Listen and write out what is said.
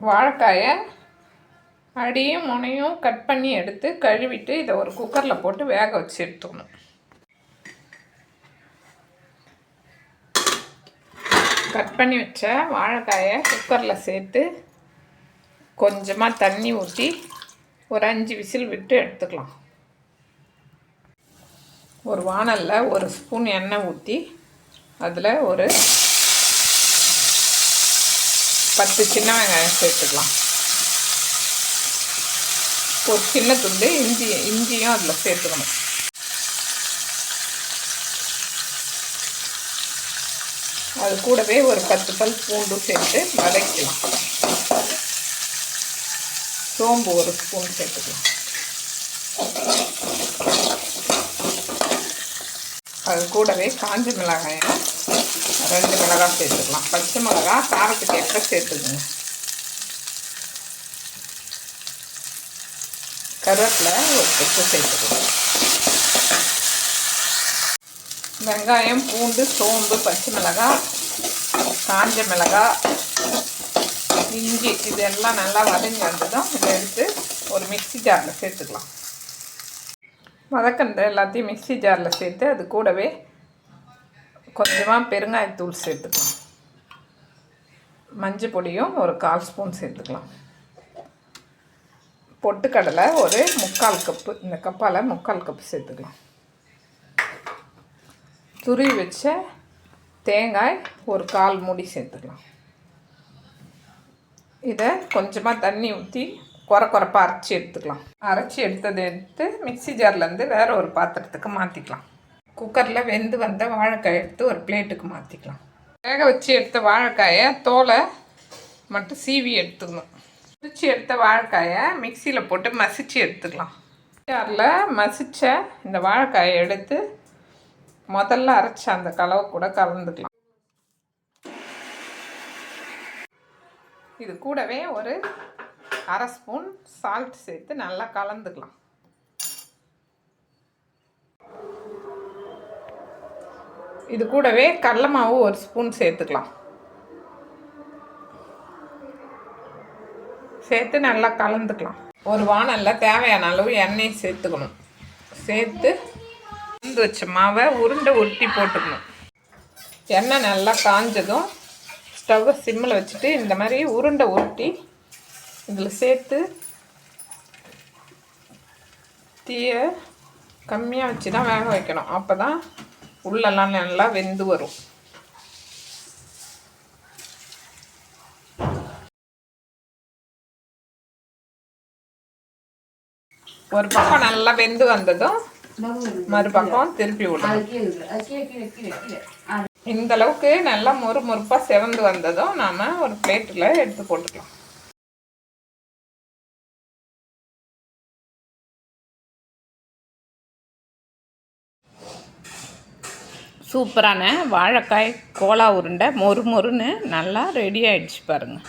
வாழைக்காயை அடியும் முனையும் கட் பண்ணி எடுத்து கழுவிட்டு இதை ஒரு குக்கரில் போட்டு வேக வச்சு எடுத்துக்கணும் கட் பண்ணி வச்ச வாழைக்காயை குக்கரில் சேர்த்து கொஞ்சமாக தண்ணி ஊற்றி ஒரு அஞ்சு விசில் விட்டு எடுத்துக்கலாம். ஒரு வாணலில் ஒரு ஸ்பூன் எண்ணெய் ஊற்றி அதில் ஒரு பத்து சின்ன வெங்காயம் சேர்த்துக்கலாம். ஒரு சின்ன துண்டு இஞ்சி இஞ்சியும் அதில் சேர்த்துக்கணும். அது கூடவே ஒரு பத்து பல் பூண்டு சேர்த்து வதக்கலாம். சோம்பு ஒரு ஸ்பூன் சேர்த்துக்கலாம். அது கூடவே காஞ்ச மிளகாயை ரெண்டு மிளகாய் சேர்த்துக்கலாம். பச்சை மிளகா காரத்துக்கு ஏற்ப சேர்த்துக்கோங்க. கருவேப்பிலை ஒரு கொத்து சேர்த்துக்கலாம் வெங்காயம் பூண்டு சோம்பு பச்சை மிளகாய் காஞ்ச மிளகாய் இஞ்சி இதெல்லாம் நல்லா வதங்கி வந்ததும் இதை எடுத்து ஒரு மிக்சி ஜாரில் சேர்த்துக்கலாம். வதக்கந்த எல்லாத்தையும் மிக்சி ஜாரில் சேர்த்து அது கூடவே கொஞ்சமாக பெருங்காயத்தூள் சேர்த்துக்கலாம். மஞ்சள் பொடியும் ஒரு கால் ஸ்பூன் சேர்த்துக்கலாம். பொட்டுக்கடலை ஒரு முக்கால் கப்பு இந்த கப்பால் முக்கால் கப்பு சேர்த்துக்கலாம். துருவி வச்ச தேங்காய் ஒரு கால் மூடி சேர்த்துக்கலாம். இதை கொஞ்சமாக தண்ணி ஊற்றி குறை குறைப்பாக அரைச்சி எடுத்துக்கலாம். அரைச்சி எடுத்ததை எடுத்து மிக்சி ஜார்லேருந்து வேறு ஒரு பாத்திரத்துக்கு மாற்றிக்கலாம் குக்கரில் வெந்து வந்த வாழைக்காய் எடுத்து ஒரு பிளேட்டுக்கு மாற்றிக்கலாம் வேக வச்சு எடுத்த வாழைக்காயை தோலை மட்டும் சீவி எடுத்துக்கணும். பிரித்து எடுத்த வாழைக்காயை மிக்சியில் போட்டு மசிச்சு எடுத்துக்கலாம். ஜாரில் மசித்த இந்த வாழைக்காயை எடுத்து முதல்ல அரைச்ச அந்த கலவை கூட கலந்துக்கலாம். இது கூடவே ஒரு அரை ஸ்பூன் சால்ட் சேர்த்து நல்லா கலந்துக்கலாம். இது கூடவே கடல மாவு ஒரு ஸ்பூன் சேர்த்துக்கலாம். சேர்த்து நல்லா கலந்துக்கலாம். ஒரு வானலில் தேவையான அளவு எண்ணெய் சேர்த்துக்கணும். சேர்த்து உருந்து வச்ச மாவை உருண்டை உருட்டி போட்டுக்கணும். எண்ணெய் நல்லா காஞ்சதும் ஸ்டவ்வை சிம்மில் வச்சுட்டு இந்த மாதிரி உருண்டை உருட்டி இதில் சேர்த்து தீயை கம்மியாக வச்சு தான் வேக வைக்கணும். அப்போ தான் உள்ளெல்லாம் நல்லா வெந்து வரும். ஒரு பக்கம் நல்லா வெந்து வந்ததும் மறுபக்கம் திருப்பி விடணும். இந்த அளவுக்கு நல்லா மொறு மொறுப்பாக செவந்து வந்ததும் நாம் ஒரு பிளேட்டில் எடுத்து போட்டுக்கலாம். சூப்பரான வாழைக்காய் கோலா உருண்டை மொறு மொறுன்னு நல்லா ரெடி ஆகிடுச்சு பாருங்கள்